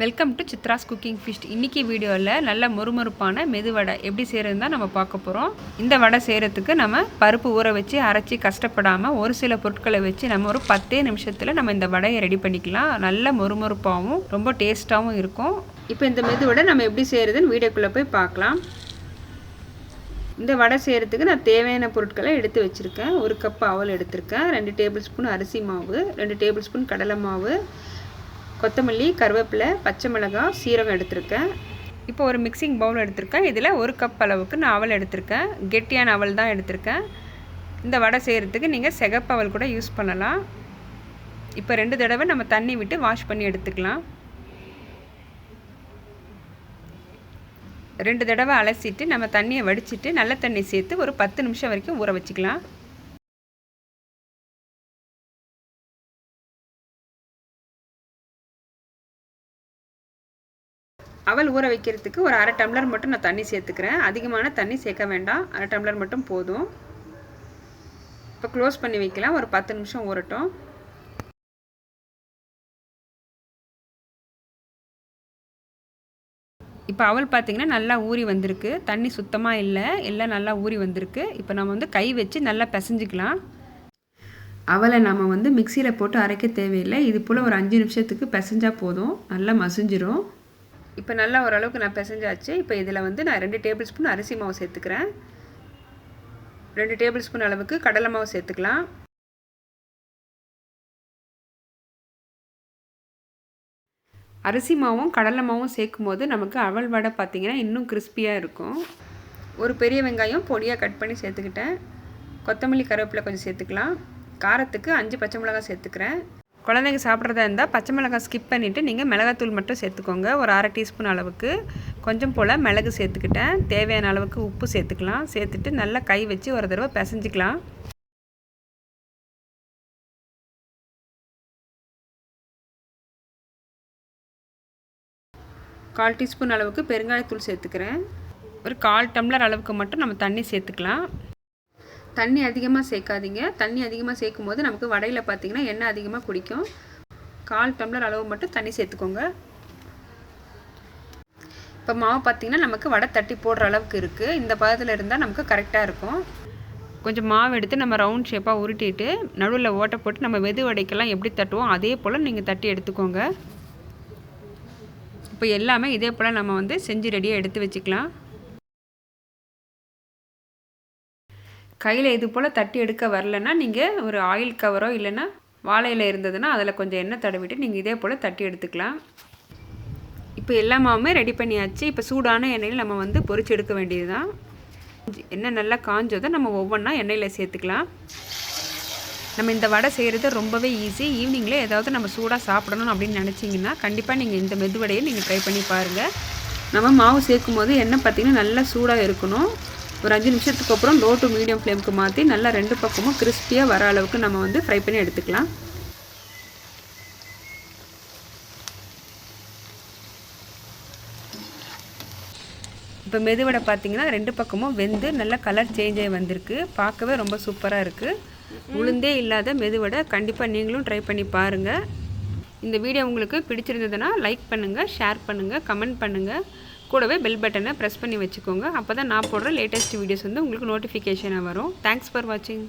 Welcome to Chitra's cooking ஃபிஷ்ட் இன்றைக்கி வீடியோவில் நல்ல மொறுமொறுப்பான மெதுவடை எப்படி செய்கிறது தான் நம்ம பார்க்க போகிறோம் இந்த வடை செய்கிறதுக்கு நம்ம பருப்பு ஊற வச்சு அரைச்சி கஷ்டப்படாமல் ஒரு சில பொருட்களை வச்சு நம்ம ஒரு பத்தே நிமிஷத்தில் நம்ம இந்த வடையை ரெடி பண்ணிக்கலாம். நல்ல மொறுமொறுப்பாகவும் ரொம்ப டேஸ்ட்டாகவும் இருக்கும். இப்போ இந்த மெதுவடை நம்ம எப்படி செய்கிறதுன்னு வீடியோக்குள்ளே போய் பார்க்கலாம். இந்த வடை செய்கிறதுக்கு நான் தேவையான பொருட்களை எடுத்து வச்சுருக்கேன். ஒரு கப் அவல் எடுத்திருக்கேன். ரெண்டு டேபிள் ஸ்பூன் அரிசி மாவு ரெண்டு டேபிள் ஸ்பூன் கடலை மாவு கொத்தமல்லி கருவேப்பிலை பச்சை மிளகாய் சீரகம் எடுத்திருக்கேன். இப்போ ஒரு மிக்சிங் பவுல் எடுத்திருக்கேன். இதில் ஒரு கப் அளவுக்கு நான் அவல் எடுத்திருக்கேன். கெட்டியான அவல் தான் எடுத்திருக்கேன். இந்த வடை செய்கிறதுக்கு நீங்கள் சிகப்பு அவல் கூட யூஸ் பண்ணலாம். இப்போ ரெண்டு தடவை நம்ம தண்ணி விட்டு வாஷ் பண்ணி எடுத்துக்கலாம். ரெண்டு தடவை அலசிட்டு நம்ம தண்ணியை வடிச்சிட்டு நல்ல தண்ணி சேர்த்து ஒரு பத்து நிமிஷம் வரைக்கும் ஊற வச்சுக்கலாம். அவள் ஊற வைக்கிறதுக்கு ஒரு அரை டம்ளர் மட்டும் நான் தண்ணி சேர்த்துக்கிறேன். அதிகமான தண்ணி சேர்க்க வேண்டாம். அரை டம்ளர் மட்டும் போதும். இப்போ க்ளோஸ் பண்ணி வைக்கலாம். ஒரு பத்து நிமிஷம் ஊறட்டும். இப்போ அவல் பார்த்திங்கன்னா நல்லா ஊறி வந்திருக்கு. தண்ணி சுத்தமாக இல்லை. எல்லாம் நல்லா ஊறி வந்திருக்கு. இப்போ நம்ம வந்து கை வச்சு நல்லா பிசைஞ்சிக்கலாம். அவளை நம்ம வந்து மிக்சியில் போட்டு அரைக்க தேவையில்லை. இது போல் ஒரு அஞ்சு நிமிஷத்துக்கு பிசைஞ்சால் போதும். நல்லா மசிஞ்சிரும். இப்போ நல்லா ஓரளவுக்கு நான் பிசைஞ்சாச்சு. இப்போ இதில் வந்து நான் ரெண்டு டேபிள் ஸ்பூன் அரிசி மாவு சேர்த்துக்கிறேன். ரெண்டு டேபிள் ஸ்பூன் அளவுக்கு கடலை மாவு சேர்த்துக்கலாம். அரிசி மாவும் கடலை மாவும் சேர்க்கும் போது நமக்கு அவல் வடை பார்த்திங்கன்னா இன்னும் கிறிஸ்பியாக இருக்கும். ஒரு பெரிய வெங்காயம் பொடியாக கட் பண்ணி சேர்த்துக்கிட்டேன். கொத்தமல்லி கருவேப்பிலை கொஞ்சம் சேர்த்துக்கலாம். காரத்துக்கு அஞ்சு பச்சை மிளகாய் சேர்த்துக்கிறேன். குழந்தைங்க சாப்பிட்றதா இருந்தால் பச்சை மிளகாய் ஸ்கிப் பண்ணிவிட்டு நீங்கள் மிளகாத்தூள் மட்டும் சேர்த்துக்கோங்க. ஒரு அரை டீஸ்பூன் அளவுக்கு. கொஞ்சம் போல் மிளகு சேர்த்துக்கிட்டேன். தேவையான அளவுக்கு உப்பு சேர்த்துக்கலாம். சேர்த்துட்டு நல்லா கை வச்சு ஒரு தடவை பிசைஞ்சிக்கலாம். கால் டீஸ்பூன் அளவுக்கு பெருங்காயத்தூள் சேர்த்துக்கிறேன். ஒரு கால் டம்ளர் அளவுக்கு மட்டும் நம்ம தண்ணி சேர்த்துக்கலாம். தண்ணி அதிகமாக சேர்க்காதீங்க. தண்ணி அதிகமாக சேர்க்கும் போது நமக்கு வடையில் பார்த்திங்கன்னா எண்ணெய் அதிகமாக குடிக்கும். கால் டம்ளர் அளவு மட்டும் தண்ணி சேர்த்துக்கோங்க. இப்போ மாவு பார்த்திங்கன்னா நமக்கு வடை தட்டி போடுற அளவுக்கு இருக்குது இந்த பதத்தில் இருந்தால் நமக்கு கரெக்டாக இருக்கும். கொஞ்சம் மாவு எடுத்து நம்ம ரவுண்ட் ஷேப்பாக உருட்டிட்டு நடுவில் ஓட்டை போட்டு நம்ம வெது வடைக்கெல்லாம் எப்படி தட்டுவோம் அதே போல் நீங்கள் தட்டி எடுத்துக்கோங்க. இப்போ எல்லாமே இதே போல் நம்ம வந்து செஞ்சு ரெடியாக எடுத்து வச்சுக்கலாம். கையில் இது போல் தட்டி எடுக்க வரலன்னா நீங்கள் ஒரு ஆயில் கவரோ இல்லைன்னா வாழையில் இருந்ததுன்னா அதில் கொஞ்சம் எண்ணெய் தடவிட்டு நீங்கள் இதே போல் தட்டி எடுத்துக்கலாம். இப்போ எல்லா மாவுமே ரெடி பண்ணியாச்சு. இப்போ சூடான எண்ணெயில் நம்ம வந்து பொறிச்சு எடுக்க வேண்டியது தான் எண்ணெய் நல்லா காஞ்சதை நம்ம ஒவ்வொன்றா எண்ணெயில் சேர்த்துக்கலாம். நம்ம இந்த வடை செய்கிறது ரொம்பவே ஈஸி ஈவினிங்கில் ஏதாவது நம்ம சூடாக சாப்பிடணும் அப்படின்னு நினச்சிங்கன்னா கண்டிப்பாக நீங்கள் இந்த மெதுவடையை நீங்கள் ட்ரை பண்ணி பாருங்கள் நம்ம மாவு சேர்க்கும் போது எண்ணெய் பார்த்திங்கன்னா நல்லா சூடாக இருக்கணும். ஒரு அஞ்சு நிமிஷத்துக்கு அப்புறம் லோ டு மீடியம் ஃப்ளேமுக்கு மாற்றி நல்லா ரெண்டு பக்கமும் கிறிஸ்பியாக வர அளவுக்கு நம்ம வந்து ஃப்ரை பண்ணி எடுத்துக்கலாம். இப்போ மெதுவடை பார்த்தீங்கன்னா ரெண்டு பக்கமும் வெந்து நல்லா கலர் சேஞ்ச் ஆகி வந்திருக்கு. பார்க்கவே ரொம்ப சூப்பராக இருக்குது உளுந்தே இல்லாத மெதுவடை கண்டிப்பாக நீங்களும் ட்ரை பண்ணி பாருங்கள் இந்த வீடியோ உங்களுக்கு பிடிச்சிருந்ததுன்னா லைக் பண்ணுங்கள் ஷேர் பண்ணுங்கள் கமெண்ட் பண்ணுங்கள் கூடவே பெல் பட்டனை ப்ரெஸ் பண்ணி வச்சுக்கோங்க. அப்போ தான் நான் போடுற லேட்டஸ்ட் வீடியோஸ் வந்து உங்களுக்கு நோட்டிஃபிகேஷனாக வரும். தேங்க்ஸ் ஃபார் வாட்சிங்